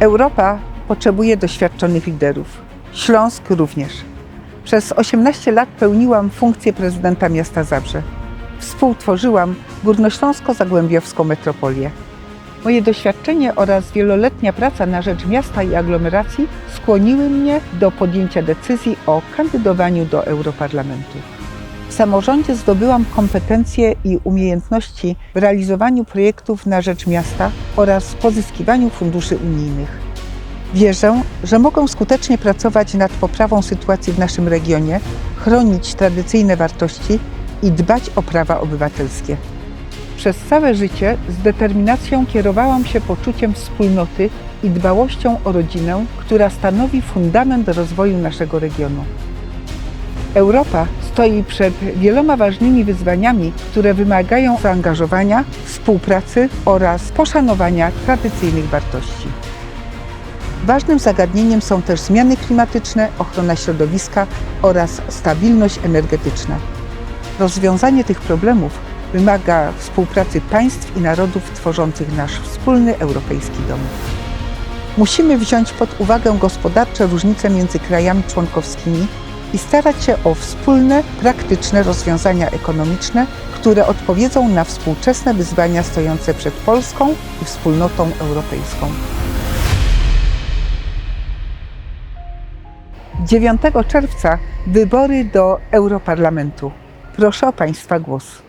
Europa potrzebuje doświadczonych liderów. Śląsk również. Przez 18 lat pełniłam funkcję prezydenta miasta Zabrze. Współtworzyłam Górnośląsko-Zagłębiowską metropolię. Moje doświadczenie oraz wieloletnia praca na rzecz miasta i aglomeracji skłoniły mnie do podjęcia decyzji o kandydowaniu do Europarlamentu. W samorządzie zdobyłam kompetencje i umiejętności w realizowaniu projektów na rzecz miasta oraz pozyskiwaniu funduszy unijnych. Wierzę, że mogę skutecznie pracować nad poprawą sytuacji w naszym regionie, chronić tradycyjne wartości i dbać o prawa obywatelskie. Przez całe życie z determinacją kierowałam się poczuciem wspólnoty i dbałością o rodzinę, która stanowi fundament rozwoju naszego regionu. Europa stoi przed wieloma ważnymi wyzwaniami, które wymagają zaangażowania, współpracy oraz poszanowania tradycyjnych wartości. Ważnym zagadnieniem są też zmiany klimatyczne, ochrona środowiska oraz stabilność energetyczna. Rozwiązanie tych problemów wymaga współpracy państw i narodów tworzących nasz wspólny europejski dom. Musimy wziąć pod uwagę gospodarcze różnice między krajami członkowskimi i starać się o wspólne, praktyczne rozwiązania ekonomiczne, które odpowiedzą na współczesne wyzwania stojące przed Polską i wspólnotą europejską. 9 czerwca wybory do Europarlamentu. Proszę o Państwa głos.